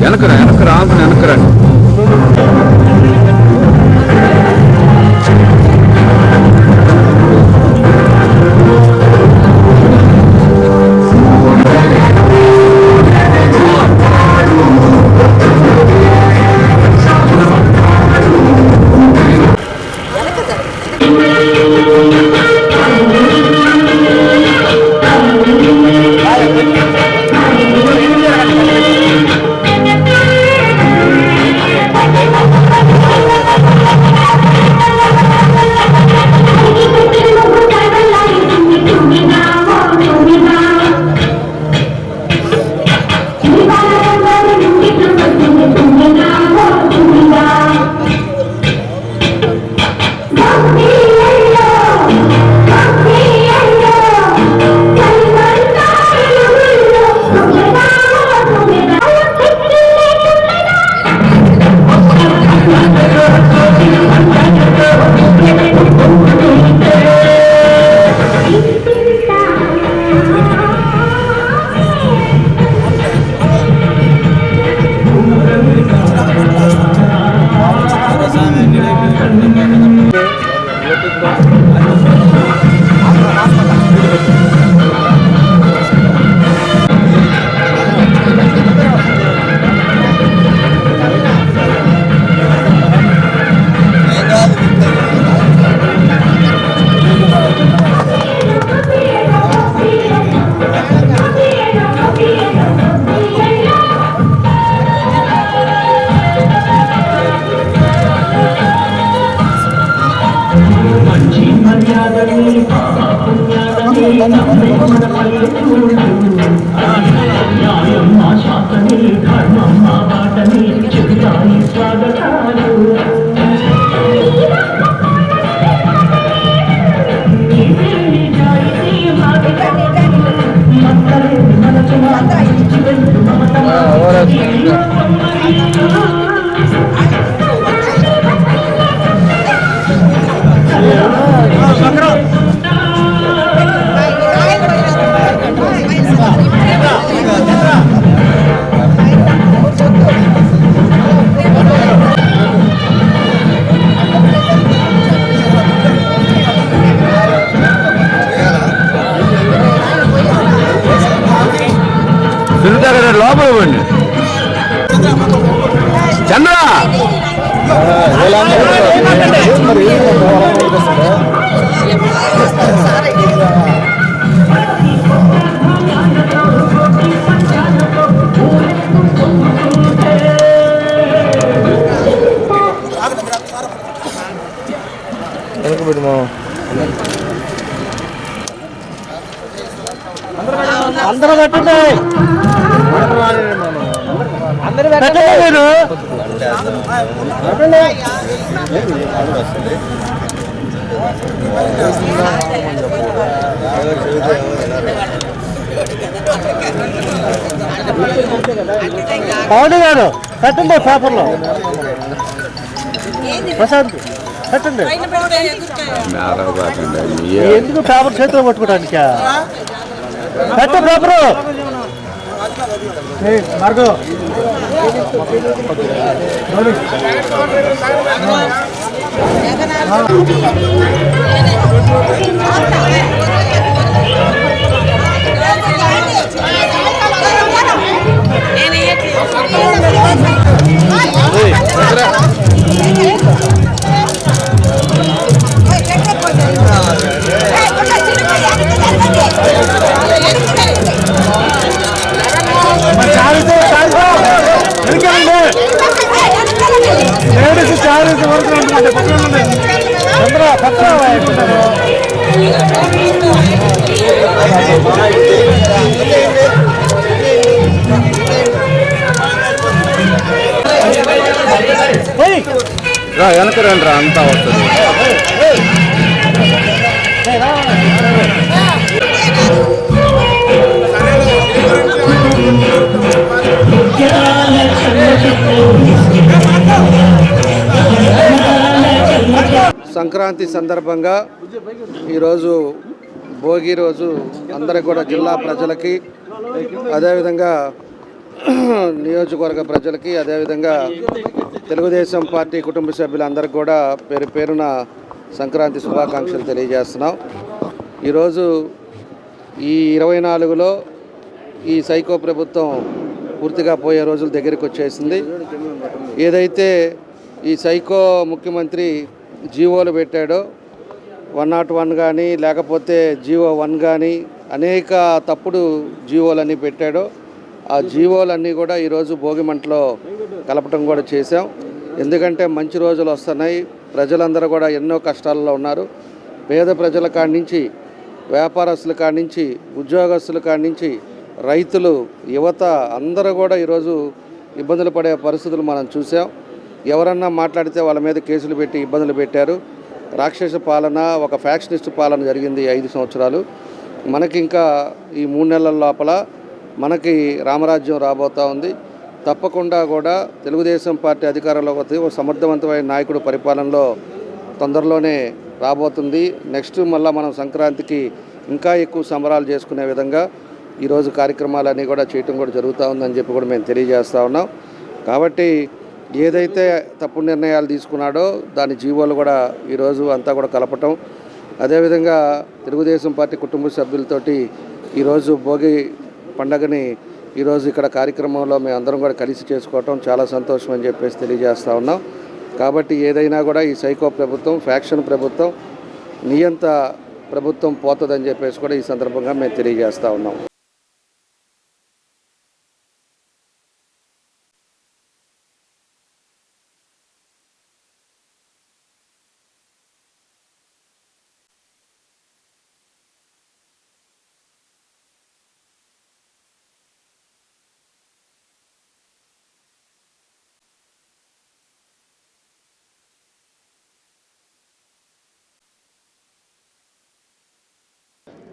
எனக்கு எனக்கு Raman எனக்குறேன் Ahora sí. అందరూ పెట్టండి. అందరూ పెట్టండి. మీరు. పవన్ గారు పెట్టండి పేపర్లో. ప్రశాంత్ పెట్టండి. ఎందుకు పేపర్ చేతిలో పట్టుకోవడానికి పెట్ట పేపరు. మార్గో. లేడీస్ వెనక రండి అంతా సంక్రాంతి సందర్భంగా ఈరోజు భోగి రోజు అందరికి కూడా జిల్లా ప్రజలకి అదేవిధంగా నియోజకవర్గ ప్రజలకి అదేవిధంగా తెలుగుదేశం పార్టీ కుటుంబ సభ్యులందరికీ కూడా పేరు పేరున సంక్రాంతి శుభాకాంక్షలు తెలియజేస్తున్నాం. ఈరోజు ఈ ఇరవై నాలుగులో ఈ సైకో ప్రభుత్వం పూర్తిగా పోయే రోజుల దగ్గరికి వచ్చేసింది. ఏదైతే ఈ సైకో ముఖ్యమంత్రి జీవోలు పెట్టాడో వన్ నాట్ వన్ కానీ లేకపోతే జీవో వన్ కానీ అనేక తప్పుడు జీవోలన్నీ పెట్టాడో ఆ జీవోలన్నీ కూడా ఈరోజు భోగిమంటలో కలపటం కూడా చేశాం. ఎందుకంటే మంచి రోజులు వస్తున్నాయి. ప్రజలందరూ కూడా ఎన్నో కష్టాల్లో ఉన్నారు. పేద ప్రజల కాడి నుంచి వ్యాపారస్తుల కాడి నుంచి ఉద్యోగస్తుల కాడి నుంచి రైతులు యువత అందరూ కూడా ఈరోజు ఇబ్బందులు పడే పరిస్థితులు మనం చూసాం ఎవరన్నా మాట్లాడితే వాళ్ళ మీద కేసులు పెట్టి ఇబ్బందులు పెట్టారు. రాక్షస పాలన ఒక ఫ్యాక్షనిస్ట్ పాలన జరిగింది ఐదు సంవత్సరాలు. మనకి ఇంకా ఈ మూడు నెలల లోపల మనకి రామరాజ్యం రాబోతూ ఉంది. తప్పకుండా కూడా తెలుగుదేశం పార్టీ అధికారంలోకి వస్తే ఒక సమర్థవంతమైన నాయకుడు పరిపాలనలో తొందరలోనే రాబోతుంది. నెక్స్ట్ మళ్ళీ మనం సంక్రాంతికి ఇంకా ఎక్కువ సంబరాలు చేసుకునే విధంగా ఈరోజు కార్యక్రమాలన్నీ కూడా చేయటం కూడా జరుగుతూ ఉందని చెప్పి కూడా మేము తెలియజేస్తూ ఉన్నాం. కాబట్టి ఏదైతే తప్పు నిర్ణయాలు తీసుకున్నాడో దాని జీవోలు కూడా ఈరోజు అంతా కూడా కలపటం. అదేవిధంగా తెలుగుదేశం పార్టీ కుటుంబ సభ్యులతోటి ఈరోజు భోగి పండగని ఈరోజు ఇక్కడ కార్యక్రమంలో మేము అందరం కూడా కలిసి చేసుకోవటం చాలా సంతోషం అని చెప్పేసి తెలియజేస్తూ ఉన్నాం. కాబట్టి ఏదైనా కూడా ఈ సైకో ప్రభుత్వం ఫ్యాక్షన్ ప్రభుత్వం నియంత ప్రభుత్వం పోతుందని చెప్పేసి కూడా ఈ సందర్భంగా మేము తెలియజేస్తూ ఉన్నాం.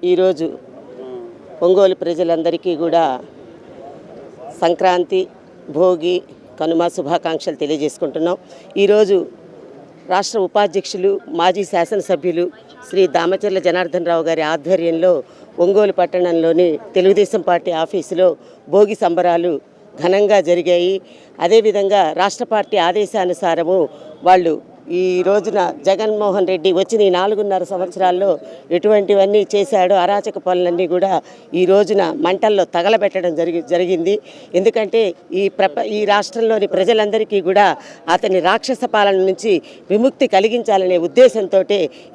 ఈరోజు ఒంగోలు ప్రజలందరికీ కూడా సంక్రాంతి భోగి కనుమ శుభాకాంక్షలు తెలియజేసుకుంటున్నాం. ఈరోజు రాష్ట్ర ఉపాధ్యక్షులు మాజీ శాసనసభ్యులు శ్రీ దామచర్ల జనార్దన్ రావు గారి ఆధ్వర్యంలో ఒంగోలు పట్టణంలోని తెలుగుదేశం పార్టీ ఆఫీసులో భోగి సంబరాలు ఘనంగా జరిగాయి. అదేవిధంగా రాష్ట్ర పార్టీ ఆదేశానుసారము వాళ్ళు ఈ రోజున జగన్మోహన్ రెడ్డి వచ్చిన ఈ నాలుగున్నర సంవత్సరాల్లో ఎటువంటివన్నీ చేశాడో అరాచక పనులన్నీ కూడా ఈ రోజున మంటల్లో తగలబెట్టడం జరిగి జరిగింది. ఎందుకంటే ఈ ప్రప ఈ రాష్ట్రంలోని ప్రజలందరికీ కూడా అతని రాక్షస పాలన నుంచి విముక్తి కలిగించాలనే ఉద్దేశంతో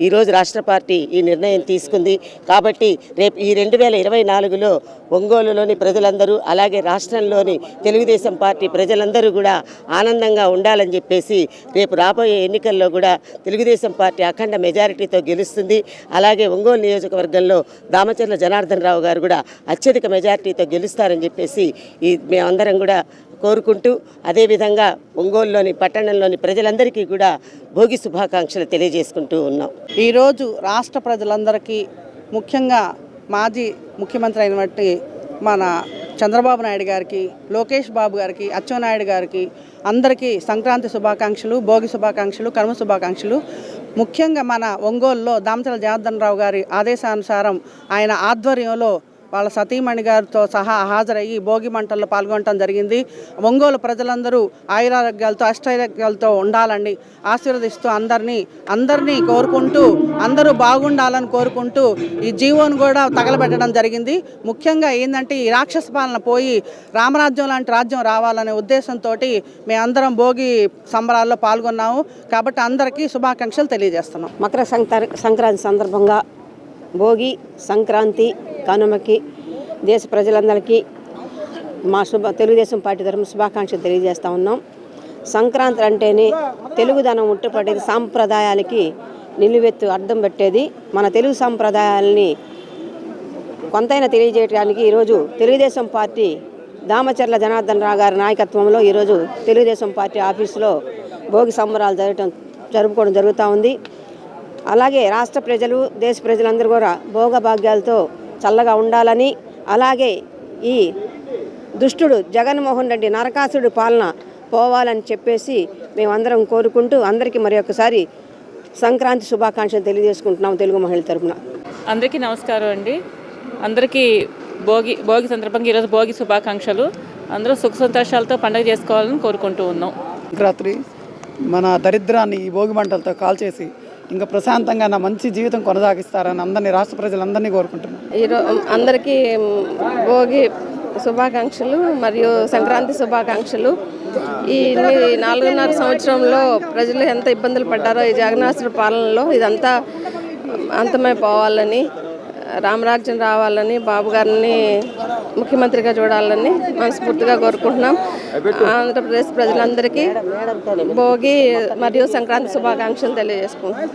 ఈరోజు రాష్ట్ర పార్టీ ఈ నిర్ణయం తీసుకుంది. కాబట్టి రేపు ఈ రెండు వేల ఇరవై నాలుగులో ఒంగోలులోని ప్రజలందరూ అలాగే రాష్ట్రంలోని తెలుగుదేశం పార్టీ ప్రజలందరూ కూడా ఆనందంగా ఉండాలని చెప్పేసి రేపు రాబోయే ఎన్నికల్లో కూడా తెలుగుదేశం పార్టీ అఖండ మెజారిటీతో గెలుస్తుంది. అలాగే ఒంగోలు నియోజకవర్గంలో దామచర్ల జనార్దన్ రావు గారు కూడా అత్యధిక మెజారిటీతో గెలుస్తారని చెప్పేసి ఈ మేమందరం కూడా కోరుకుంటూ అదేవిధంగా ఒంగోలులోని పట్టణంలోని ప్రజలందరికీ కూడా భోగి శుభాకాంక్షలు తెలియజేసుకుంటూ ఉన్నాం. ఈరోజు రాష్ట్ర ప్రజలందరికీ ముఖ్యంగా మాజీ ముఖ్యమంత్రి అయినటువంటి మన చంద్రబాబు నాయుడు గారికి లోకేష్ బాబు గారికి అచ్చెన్నాయుడు గారికి అందరికీ సంక్రాంతి శుభాకాంక్షలు భోగి శుభాకాంక్షలు కర్మ శుభాకాంక్షలు. ముఖ్యంగా మన ఒంగోలులో దామచల జనార్దన్ రావు గారి ఆదేశానుసారం ఆయన ఆధ్వర్యంలో వాళ్ళ సతీమణి గారితో సహా హాజరయ్యి భోగి మంటల్లో పాల్గొనడం జరిగింది. ఒంగోలు ప్రజలందరూ ఆయురారోగ్యాలతో అష్టైరోగ్యాలతో ఉండాలని ఆశీర్వదిస్తూ అందరినీ అందరినీ కోరుకుంటూ అందరూ బాగుండాలని కోరుకుంటూ ఈ జీవోను కూడా తగలబెట్టడం జరిగింది. ముఖ్యంగా ఏంటంటే ఈ రాక్షస పాలన పోయి రామరాజ్యం లాంటి రాజ్యం రావాలనే ఉద్దేశంతో మేమందరం భోగి సంబరాల్లో పాల్గొన్నాము. కాబట్టి అందరికీ శుభాకాంక్షలు తెలియజేస్తున్నాం. మకర సంక్రాంతి సందర్భంగా భోగి సంక్రాంతి కనుమకి దేశ ప్రజలందరికీ మా శుభ తెలుగుదేశం పార్టీ తరఫున శుభాకాంక్షలు తెలియజేస్తూ ఉన్నాం. సంక్రాంతి అంటేనే తెలుగుదనం ఉట్టుపడేది సాంప్రదాయాలకి నిలువెత్తు అర్థం పెట్టేది. మన తెలుగు సాంప్రదాయాలని కొంతైనా తెలియజేయడానికి ఈరోజు తెలుగుదేశం పార్టీ దామచర్ల జనార్దన్ రావు గారి నాయకత్వంలో ఈరోజు తెలుగుదేశం పార్టీ ఆఫీసులో భోగి సంబరాలు జరగటం జరుపుకోవడం జరుగుతూ ఉంది. అలాగే రాష్ట్ర ప్రజలు దేశ ప్రజలందరూ కూడా భోగభాగ్యాలతో చల్లగా ఉండాలని అలాగే ఈ దుష్టుడు జగన్మోహన్ రెడ్డి నరకాసుడు పాలన పోవాలని చెప్పేసి మేమందరం కోరుకుంటూ అందరికీ మరి ఒకసారి సంక్రాంతి శుభాకాంక్షలు తెలియజేసుకుంటున్నాం తెలుగు మహిళల తరపున. అందరికీ నమస్కారం అండి. అందరికీ భోగి భోగి సందర్భంగా ఈరోజు భోగి శుభాకాంక్షలు. అందరూ సుఖ సంతోషాలతో పండుగ చేసుకోవాలని కోరుకుంటూ ఉన్నాం. సంక్రాంతి మన దరిద్రాన్ని ఈ భోగి మంటలతో కాల్చేసి ఇంకా ప్రశాంతంగా నా మంచి జీవితం కొనసాగిస్తారని అందరినీ రాష్ట్ర ప్రజలందరినీ కోరుకుంటున్నాను. ఈరోజు అందరికీ భోగి శుభాకాంక్షలు మరియు సంక్రాంతి శుభాకాంక్షలు. ఈ నాలుగున్నర సంవత్సరంలో ప్రజలు ఎంత ఇబ్బందులు పడ్డారో ఈ జగన్నాథుడి పాలనలో ఇదంతా అంతమైపోవాలని రామరాజ్యం రావాలని బాబు గారిని ముఖ్యమంత్రిగా చూడాలని మనస్ఫూర్తిగా కోరుకుంటున్నాం. ఆంధ్రప్రదేశ్ ప్రజలందరికీ భోగి మరియు సంక్రాంతి శుభాకాంక్షలు తెలియజేసుకుంటున్నాం.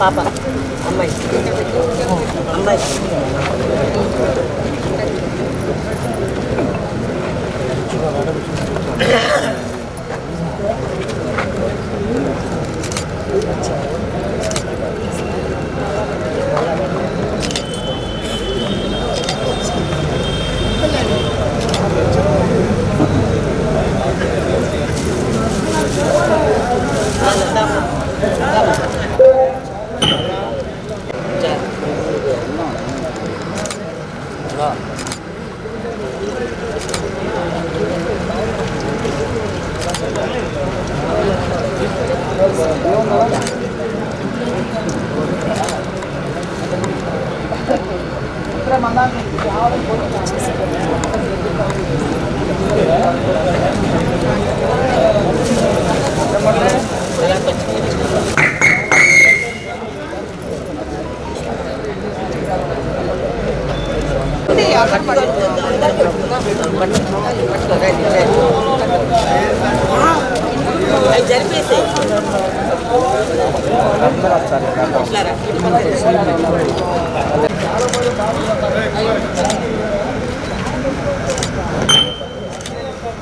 పాప. আচ্ছা